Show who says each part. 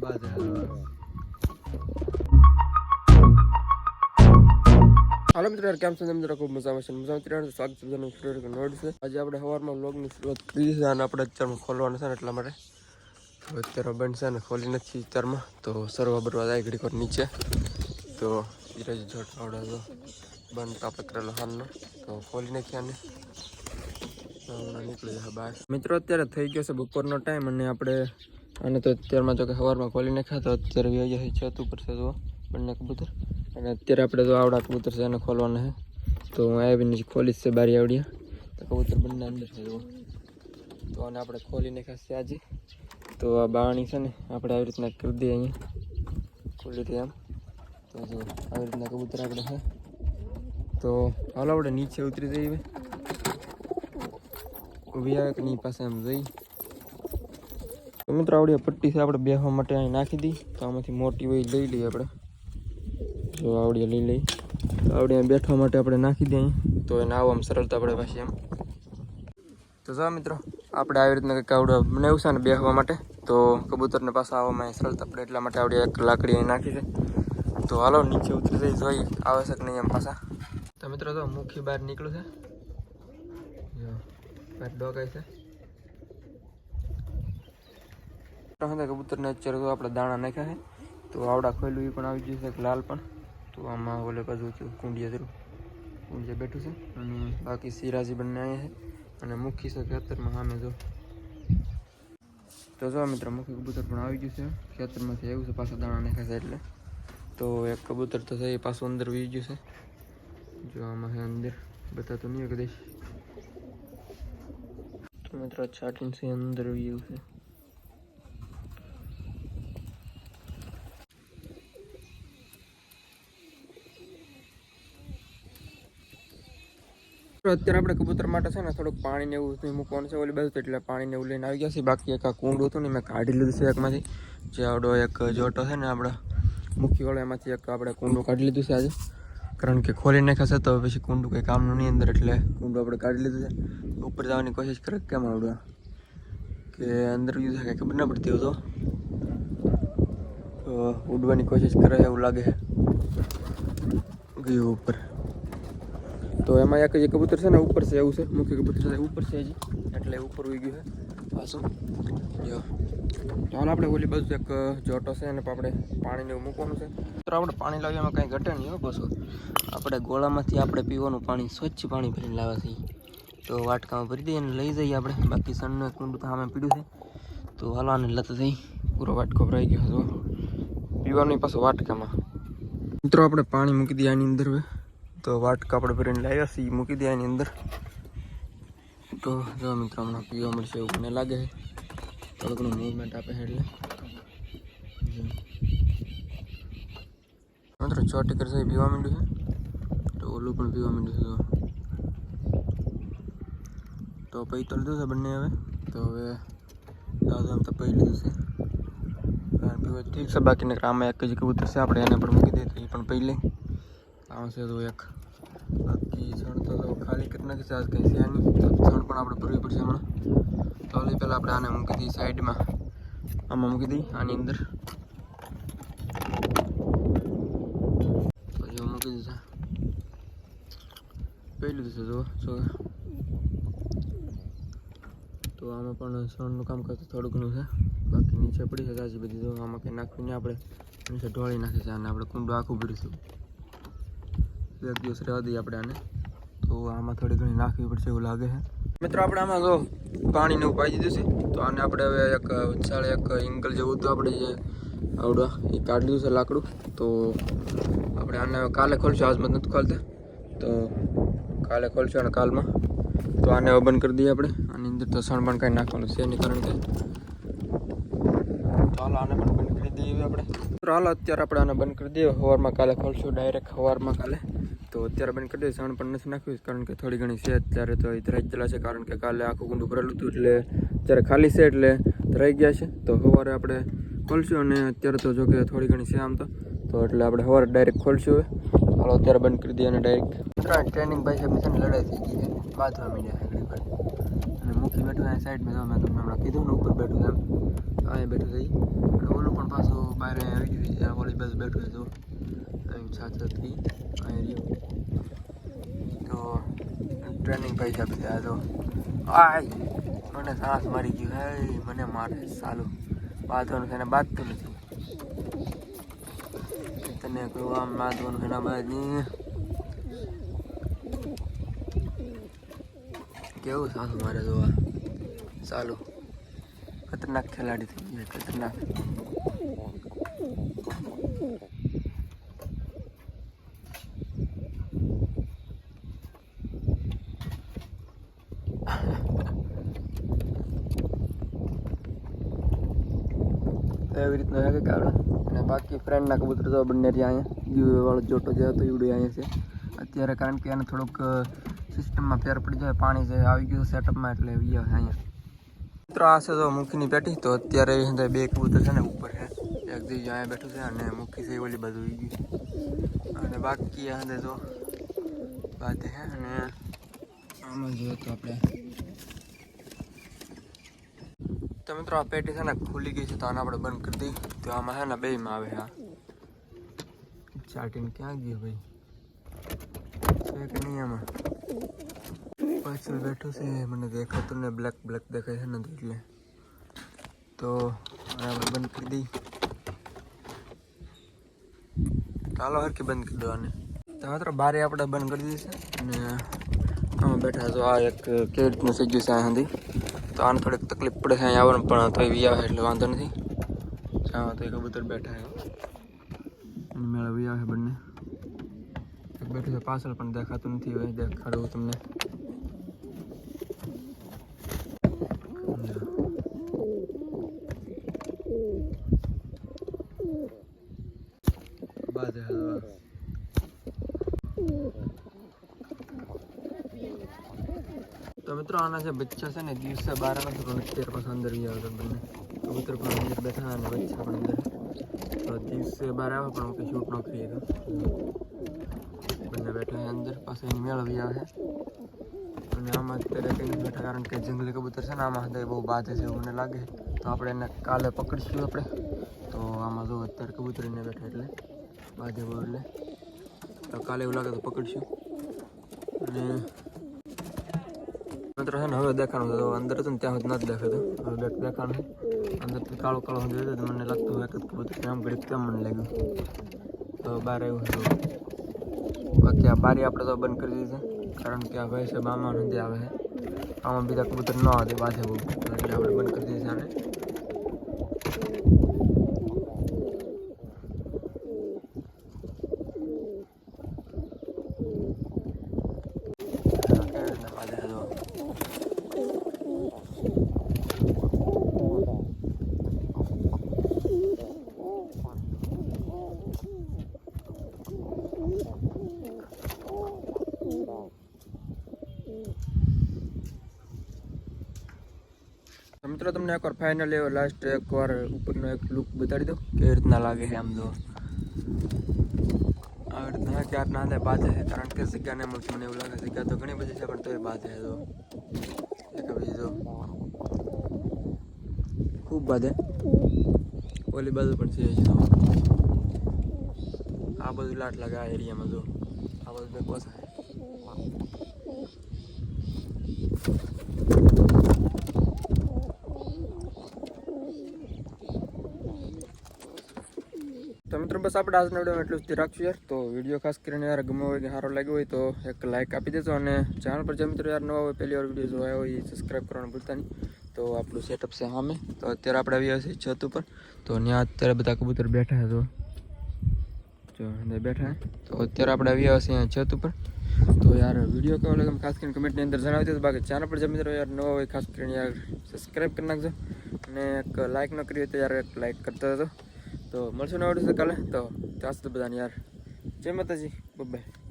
Speaker 1: હાલો મિત્રો કેમ છો મિત્રો? ખૂબ મજામાં છે મજામાં. ત્રણ સ્વાગત છે બધાનું ફ્રેન્ડ નોડ છે. આજે આપણે સવારમાં વ્લોગની શરૂઆત કરી છે અને આપણે અત્યારમાં ખોલવાનું છે ને એટલા માટે. અત્યારે બંધ છે ને ખોલી નથી અત્યારમાં. તો સર્વ બરવાદ આવી ઘડી નીચે. તો ધીરજ જોટ તો બંધ આપણે કરેલો હાલનો. તો ખોલી નાખી આને. તો નીકળી જાય બહાર. મિત્રો, અત્યારે થઈ ગયો છે બપોરનો ટાઈમ અને આપણે અને તો અત્યારમાં જો કે સવારમાં ખોલી નાખ્યા, તો અત્યારે વ્યાજ છત ઉપર છે તો બંને કબૂતર. અને અત્યારે આપણે તો આવડા કબૂતર છે એને ખોલવાના છે. તો હું આવીને જ ખોલીશ છે બારી આવડ્યા. તો કબૂતર બંને અંદર છે તો આને આપણે ખોલી નાખ્યા આજે. તો આ બાણી છે ને, આપણે આવી રીતના કરી દઈએ અહીંયા. ખોલી દઈએ આમ. તો જો, આવી રીતના કબૂતર આપણે છે. તો હાલો આપણે નીચે ઉતરી જઈએ ઊભી આવે કે નહીં પાસે આમ જઈ તો મિત્રો, આવડી પટ્ટી છે આપણે બેસવા માટે અહીં નાખી દઈ તો આમાંથી મોટી હોય લઈ લઈએ આપણે. જો આવડી લઈ લઈ. તો આવડી અહીં બેઠવા માટે આપણે નાખી દઈએ. તો એને આવવામાં સરળતા પડે પાછી એમ. તો જો મિત્રો, આપણે આવી રીતના કંઈક આવડે બનાવ્યું છે ને બેસવા માટે, તો કબૂતરને પાછા આવવામાં સરળતા પડે એટલા માટે આવડી એક લાકડી અહીં નાખી છે. તો હાલો, નીચે ઉતરી જઈ, જોઈએ, આવે છે કે નહીં એમ પાછા. તો મિત્રો તો મુખી બહાર નીકળું છે. બહાર ડોગાય છે. હતા કબૂતરને અત્યારે તો આપણે દાણા નાખ્યા છે. તો આવડા ખોયલું એ પણ આવી ગયું છે લાલ પણ. તો આમાં ઓલે બાજુ કુંડિયા થયું કુંડિયા બેઠું છે, અને બાકી સિરાજી બંને આવ્યા છે. અને મુખી છે ખેતરમાં સામે જો. તો જો મિત્ર, મુખી કબૂતર પણ આવી ગયું છે. ખેતરમાંથી આવ્યું છે, પાછા દાણા નાખ્યા છે એટલે. તો એક કબૂતર તો છે, એ પાછું અંદર વી ગયું છે. જો આમાં છે અંદર. બતાતું નહીં કદાચ તો મિત્રો, છાટીને અંદર ગયું છે. તો અત્યારે આપણે કબૂતર માટે છે ને થોડુંક પાણીને એવું મૂકવાનું છે, ઓલી તો એટલે પાણીને એવું લઈને આવી ગયા છે બાકી એક આ કુંડ હતું ને મેં કાઢી લીધું છે એકમાંથી. જે આવડો એક જોટો છે ને આપણે મુખ્ય વાળો, એમાંથી એક આપણે કુંડું કાઢી લીધું છે આજે. કારણ કે ખોલી નાખ્યા છે, તો પછી કુંડું કંઈ કામનું નહીં અંદર, એટલે કુંડું આપણે કાઢી લીધું છે. ઉપર જવાની કોશિશ કરે કેમ આવડવા કે અંદર યુઝ થાય ખબર ના પડતી હોય તો ઉડવાની કોશિશ કરે એવું લાગે. ગયું ઉપર. તો એમાં એક જે કબૂતર છે ને ઉપર છે, એવું છે. મુખ્ય કબૂતર છે ઉપર છે હજી. એટલે ઉપર ઉઈ ગયું છે પાછું. જો. હાલ આપણે ઓલી બાજુ એક જોટો છે અને આપણે પાણીને એવું મૂકવાનું છે. તો આપણે પાણી લાવીએ એમાં કાંઈ ઘટે નહીં બસો આપણે ગોળામાંથી આપણે પીવાનું પાણી, સ્વચ્છ પાણી ભરીને લાવવા છીએ. તો વાટકામાં ભરી દઈએ અને લઈ જઈએ આપણે. બાકી સનનું એક કુંડું સામે પીડ્યું છે. તો હાલો, આને લત થઈ પૂરો વાટકો ભરાઈ ગયો હતો પીવાનું પાછું વાટકામાં. મિત્રો, આપણે પાણી મૂકી દઈએ આની અંદર હવે. તો વાટકા કાપડ ભરીને લાવ્યા સી મૂકી દે એની અંદર. તો જો મિત્રો, હમણાં પીવા મળશે એવું મને લાગે છે. થોડુંકનું મૂવમેન્ટ આપે એટલે. માત્ર, છ ટીકર છે પીવા માંડ્યું છે. તો ઓલું પણ પીવા માંડ્યું છે તો પૈ તો લીધું છે બંને હવે. તો હવે દાદા તો પૈ લીધું છે. ઠીક છે, બાકીને આમાં એક જ કબૂતર છે આપણે એને પણ મૂકી દઈએ તો એ પણ પૈ આવશે તો એક બાકી છણ તો ખાલી કેટલા છે? આજ કંઈ છે નહીં. તો પણ આપણે ભરવી પડશે હમણાં. તો ઓલી પહેલાં આપણે આને મૂકી દઈએ સાઈડમાં. આમાં મૂકી દઈએ, આની અંદર. પછી મૂકી દીધા. પહેલું દીધું જો જો તો આમાં પણ સણનું કામ કરતું થોડું ઘણું છે. બાકી નીચે પડી છે તાજી બધી. તો આમાં કંઈ નાખવી નહીં આપણે. નીચે ઢોળી નાખી છે અને આપણે કુંડું આખું ભરીશું. એક દિવસ રહેવા દઈએ આપણે આને. તો આમાં થોડી ઘણી નાખવી પડશે એવું લાગે છે. મિત્રો, આપણે આમાં જો પાણીને એવું પાઈ દીધું છે, તો આને આપણે હવે એક ચાલે એક એંગલ જેવું હતું આપણે જે આવડવા એ કાઢી દીધું છે લાકડું. તો આપણે આને કાલે ખોલશું, આજ મત નથી ખોલતા. તો કાલે ખોલશું અને કાલમાં. તો આને બંધ કરી દઈએ આપણે. આની અંદર તો સણ પણ કાંઈ નાખવાનું છે નહીં, કારણ કે હાલો, આને પણ બંધ કરી દઈએ આપણે. તો અત્યારે આપણે આને બંધ કરી દઈએ. સવારમાં કાલે ખોલશું ડાયરેક્ટ સવારમાં કાલે. તો અત્યારે બંધ કરી દઈએ, સણ પણ નથી નાખ્યું, કારણ કે થોડી ઘણી છે અત્યારે તો એ ધરાઈ ગયેલા છે, કારણ કે કાલે આખું ગુંડું ભરેલું હતું, એટલે અત્યારે ખાલી છે, એટલે ધરાઈ ગયા છે. તો સવારે આપણે ખોલશું, અને અત્યારે તો જો કે થોડી ઘણી છે આમ તો. તો એટલે આપણે સવારે ડાયરેક્ટ ખોલશું હાલો, અત્યારે બંધ કરી દઈએ અને ડાયરેક્ટ ટ્રેનિંગ ભાઈ છે મિશન લડાઈ થઈ ગઈ છે. બાંધવા મીડિયા મૂકી બેઠું આ સાઈડમાં જો મેં તમને હમણાં કીધું ને, ઉપર બેઠું એમ. અહીંયા બેઠું થઈ અને ઓલું પણ પાછું બહાર આવી ગયું છે ઓલી બાજુ બેઠું હતું અહીં છાત હતી અહીં રહ્યું. તો ટ્રેનિંગ પૈસા છે, આ તો આય, મને સાસ મારી ગયું, હે, મને મારે, સાલું. બાંધવાનું છે બાંધતું નથી. તને કહું, આમ બાંધવાનું છે ને બાંધી કેવું સારું મારે જોવા? સાલું ખતરનાક ખેલાડી થઈ ગયો ખતરનાક. એવી રીતના છે કે અને બાકી ફ્રેન્ડના કબૂતર તો બંને રહ્યા અહીંયા. ગીવ વાળો જોટો જે હતો ઈવડો અહીંયા છે. અત્યારે કારણ કે એને થોડુંક સિસ્ટમમાં ફેર પડી જાય, પાણી જે આવી ગયું સેટઅપમાં એટલે વી આવે અહીંયા. મિત્રો આ છે તો મુખીની પેટી, તો અત્યારે અંદર બે કબૂતર છે ને ઉપર છે. એક દી અહીંયા બેઠું છે અને મુખી છે ઓલી બધું આવી ગયું અને બાકી અંદર તો વાત છે અને આમાં જોઈએ તો આપણે તો મિત્રો આ પેટી છે ને ખુલી ગઈ છે, તો આને આપણે બંધ કરી દઈએ. તો આમાં છે ને બેમાં આવે હા ચાટીને ક્યાં ગયો ભાઈ? છે કે નહીં આમાં. પાછળ બેઠું છે, મને દેખાતું ને બ્લેક બ્લેક દેખાય છે ને તો એટલે. તો આપણે બંધ કરી દઈએ ચાલો હરકી બંધ કરી દો આને. તો મિત્રો, બારે આપણે બંધ કરી દઈશું અને આમાં બેઠા તો આ એક કેવી રીતનું થઈ છે અહીંયા સુધી તો આને થોડીક તકલીફ પડે છે, અહીંયા આવવાનું પણ તો વી આવે એટલે વાંધો નથી. હા તો એ કબૂતર બેઠા છે. અને મેળા વી આવે બંને. બેઠું છે, પાછળ પણ દેખાતું નથી, હવે દેખાડવું તમને. તો મિત્રો, આના જે બચ્ચા છે ને, દિવસે બાર આવે છે પણ અત્યારે પાછા અંદર ગયા હતા બંને. કબૂતર પણ અંદર બેઠા અને બચ્ચા પણ અંદર. તો દિવસે બહાર આવે, પણ હું શૂટ ન કરીએ બંને બેઠા છે અંદર. પાસે એની મેળવી આવે. અને આમાં અત્યારે કંઈ નથી બેઠા, કારણ કે જંગલી કબૂતર છે ને, આમાં અંદર બહુ બાધે છે એવું મને લાગે. તો આપણે એને કાલે પકડીશું આપણે. તો આમાં જો અત્યારે કબૂતરીને બેઠા એટલે બાધે બહુ એટલે. તો કાલે એવું લાગે તો પકડીશું. અને મિત્રો છે ને, હવે દેખાણું તો અંદર હતું ને, ત્યાં સુધી નથી દેખાતું. હવે બેક દેખાણું અંદર કાળો કાળો તો મને લાગતું હોય કે કબૂતર કેમ ઘડીક કેમ મને લાગ્યું. તો બહાર આવ્યું હતું બાકી આ બારી આપણે તો બંધ કરી દીધી કારણ કે આ ભાઈ છે બામા નથી આવે છે. આમાં બીજા કબૂતર ન આવે બાજે એટલે આપણે બંધ કરી દીધી આને કેવી રીતના બાધે છે જો. તો મિત્રો, તમને એકવાર ફાઇનલ એવો લાસ્ટ એકવાર ઉપરનો એક લુક બતાડી દો કેવી રીતના લાગે છે આમ જો આવી રીતના ક્યાર ના થાય બાજે છે, કારણ કે સિક્કા ને મળશે મને એવું લાગે સિક્કા તો ઘણી બધી છે, પણ તોય બાજે છે તો એક બીજી ખૂબ બાજે. ઓલી બાજુ પણ છે આ બધું લાટ લાગે, આ એરિયામાં જો આ બધું કોસા તો મિત્રો બસ આપણે આજના વિડીયોમાં એટલું સુધી રાખશું યાર. તો વીડિયો ખાસ કરીને યાર ગમે હોય કે સારો લાગ્યો હોય તો એક લાઇક આપી દેજો અને ચેનલ પર જે મિત્રો યાર નવા હોય, પહેલી વાર વીડિયો જોયા હોય એ સબસ્ક્રાઈબ કરવાનું ભૂલતા નહીં. તો આપણું સેટઅપ છે સામે. તો અત્યારે આપણે આવ્યા છીએ છત ઉપર. તો ત્યાં અત્યારે બધા કબૂતર બેઠા હતો જો. બેઠા તો અત્યારે આપણે આવ્યા છીએ અહીંયા છત ઉપર. તો યાર વીડિયો કેવો લાગે ખાસ કરીને કમેન્ટની અંદર જણાવી દેજો. બાકી ચેનલ પર જે મિત્રો યાર નવા હોય ખાસ કરીને યાર સબસ્ક્રાઈબ કરી નાખજો. અને એક લાઇક ન કરી હોય તો યાર એક લાઇક કરતા હતો તો મળશું નવા કાલે તો ચાસ તો બધાને યાર. જય માતાજી. બાય